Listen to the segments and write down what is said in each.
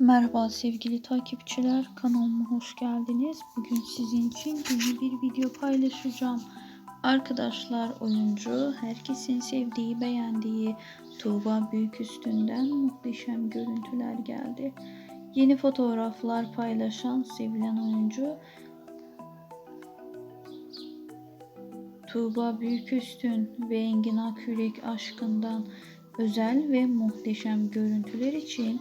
Merhaba sevgili takipçiler kanalıma hoş geldiniz. Bugün sizin için yeni bir video paylaşacağım. Arkadaşlar oyuncu herkesin sevdiği beğendiği Tuğba Büyüküstü'nden muhteşem görüntüler geldi. Yeni fotoğraflar paylaşan sevilen oyuncu Tuğba Büyüküstün ve Engin Akyürek aşkından özel ve muhteşem görüntüler için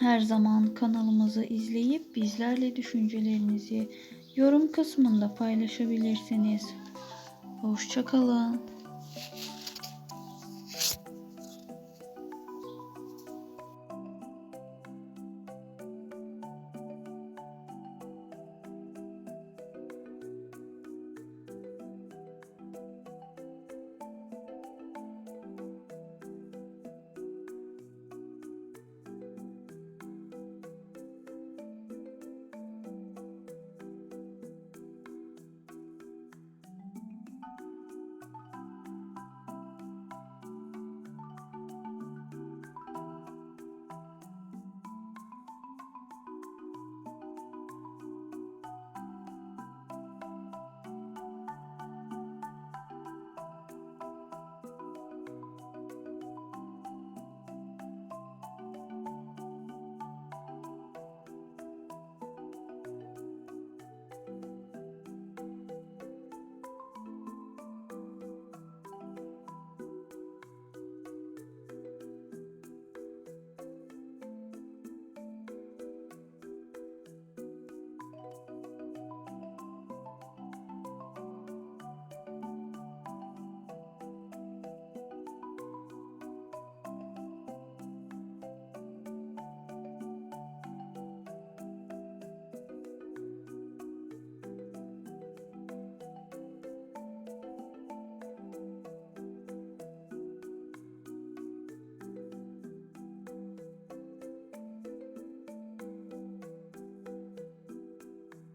her zaman kanalımızı izleyip bizlerle düşüncelerinizi yorum kısmında paylaşabilirsiniz. Hoşçakalın.